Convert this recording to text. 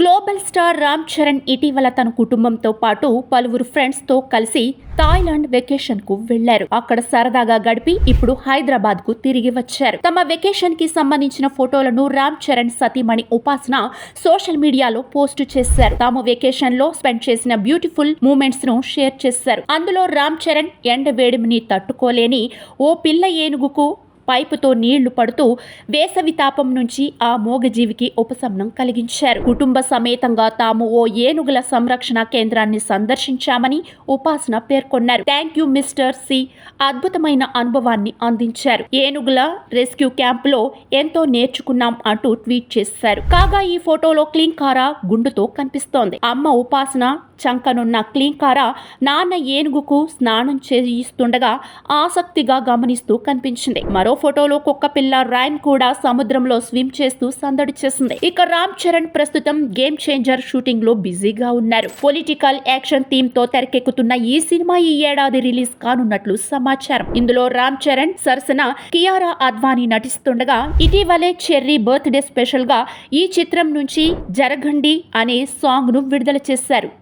Global star Ram Charan ఇటీవల తన కుటుంబంతో పాటు పలువురు ఫ్రెండ్స్తో కలిసి థాయిలాండ్ వెకేషన్కు వెళ్ళారు అక్కడ సరదాగా గడిపి ఇప్పుడు హైదరాబాద్కు తిరిగి వచ్చారు. తమ వెకేషన్కి సంబంధించిన ఫోటోలను రామ్ చరణ్ సతీమణి ఉపాసన సోషల్ మీడియాలో పోస్ట్ చేశారు. తాము వెకేషన్లో స్పెండ్ చేసిన బ్యూటిఫుల్ మూమెంట్స్ను షేర్ చేశారు. అందులో రామ్ చరణ్ ఎండ వేడిమిని తట్టుకోలేని ఓ పిల్ల ఏనుగుకు పైపుతో నీళ్ళు పడుతూ వేసవి తాపం నుంచి ఆ మూగజీవికి ఉపశమనం కలిగించారు. కుటుంబ సమేతంగా తాము ఓ ఏనుగుల సంరక్షణ కేంద్రాన్ని సందర్శించామని ఉపాసన పేర్కొన్నారు. Thank you mister C. అద్భుతమైన అనుభవాన్ని అందించారు. ఏనుగుల రెస్క్యూ క్యాంపులో ఎంతో నేర్చుకున్నాం అంటూ ట్వీట్ చేశారు. కాగా ఈ ఫోటోలో క్లీంకారా గుండుతో కనిపిస్తోంది. అమ్మ ఉపాసన చంకనున్న క్లీంకారా నాన్న ఏనుగుకు స్నానం చేయిస్తుండగా ఆసక్తిగా గమనిస్తూ కనిపించింది. మరో ఫోటోలో కుక్క పిల్ల రాయన్ కూడా సముద్రంలో స్విమ్ చేస్తూ సందడి చేసింది ఇక రామ్ చరణ్ ప్రస్తుతం గేమ్ చేంజర్ షూటింగ్లో బిజీగా ఉన్నారు. పొలిటికల్ యాక్షన్ థీమ్తో తెరకెక్కుతున్న ఈ సినిమా ఈ ఏడాది రిలీజ్ కానున్నట్లు సమాచారం. ఇందులో రామ్ చరణ్ సరసన కియారా అద్వానీ నటిస్తుండగా ఇటీవలే చెర్రీ బర్త్డే స్పెషల్గా ఈ చిత్రం నుంచి జరగండి అనే సాంగ్ను విడుదల చేశారు.